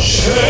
Shame.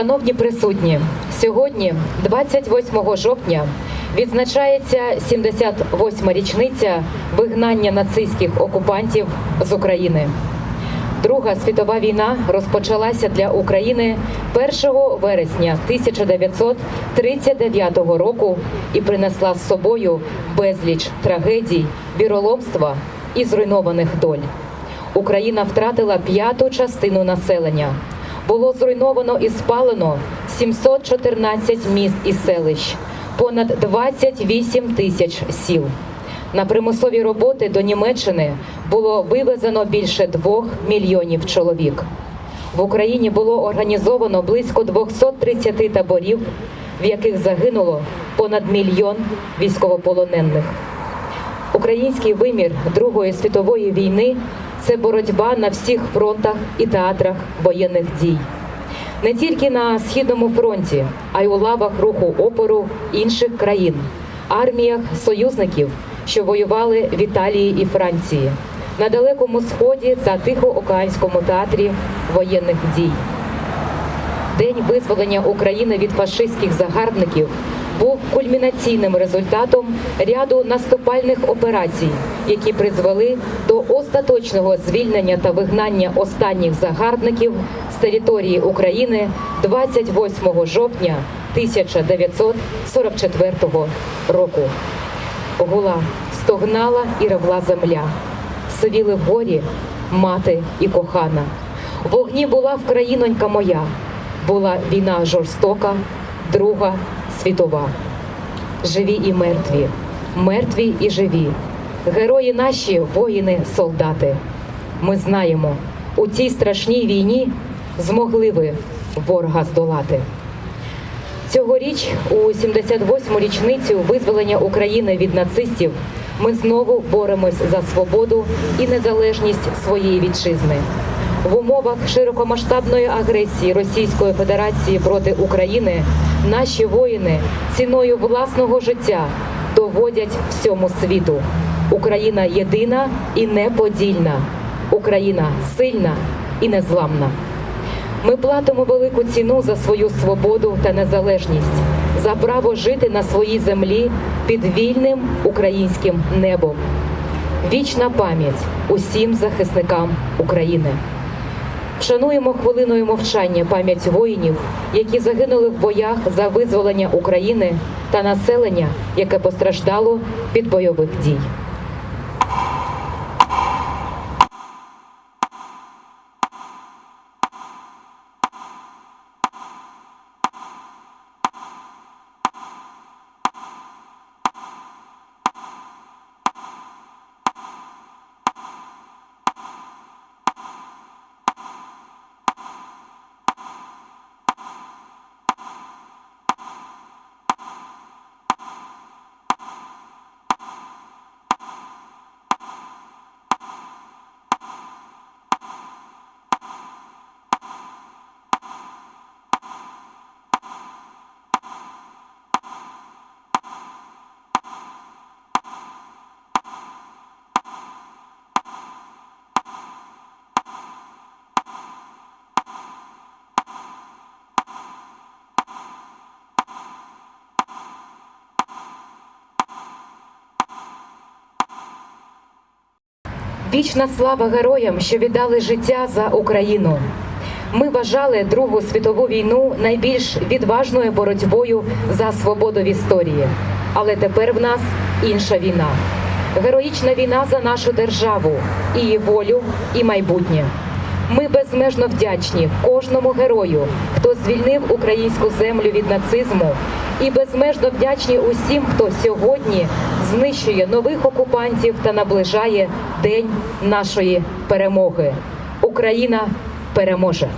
Шановні присутні, сьогодні, 28 жовтня, відзначається 78 річниця вигнання нацистських окупантів з України. Друга світова війна розпочалася для України 1 вересня 1939 року і принесла з собою безліч трагедій, віроломства і зруйнованих доль. Україна втратила п'яту частину населення. Було зруйновано і спалено 714 міст і селищ, понад 28 тисяч сіл. На примусові роботи до Німеччини було вивезено більше двох мільйонів чоловік. В Україні було організовано близько 230 таборів, в яких загинуло понад мільйон військовополонених. Український вимір Другої світової війни це боротьба на всіх фронтах і театрах воєнних дій. Не тільки на східному фронті, а й у лавах руху опору інших країн, арміях союзників, що воювали в Італії і Франції, на далекому сході та Тихоокеанському театрі воєнних дій. День визволення України від фашистських загарбників був кульмінаційним результатом ряду наступальних операцій, які призвели до остаточного звільнення та вигнання останніх загарбників з території України 28 жовтня 1944 року. Гула стогнала і ревла земля, сивіли вгорі мати і кохана. Вогні була вкраїнонька моя, була війна жорстока, друга світова. Живі і мертві, мертві і живі. Герої наші, воїни, солдати. Ми знаємо, у цій страшній війні змогли ви ворога здолати. Цьогоріч, у 78-му річницю визволення України від нацистів, ми знову боремось за свободу і незалежність своєї вітчизни. В умовах широкомасштабної агресії Російської Федерації проти України наші воїни ціною власного життя доводять всьому світу. Україна єдина і неподільна. Україна сильна і незламна. Ми платимо велику ціну за свою свободу та незалежність, за право жити на своїй землі під вільним українським небом. Вічна пам'ять усім захисникам України. Вшануємо хвилиною мовчання пам'ять воїнів, які загинули в боях за визволення України та населення, яке постраждало від бойових дій. Вічна слава героям, що віддали життя за Україну. Ми вважали Другу світову війну найбільш відважною боротьбою за свободу в історії. Але тепер в нас інша війна. Героїчна війна за нашу державу, її волю і майбутнє. Ми безмежно вдячні кожному герою, хто звільнив українську землю від нацизму, і безмежно вдячні усім, хто сьогодні знищує нових окупантів та наближає день нашої перемоги. Україна переможе.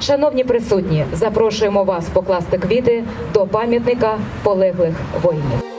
Шановні присутні, запрошуємо вас покласти квіти до пам'ятника полеглих воїнів.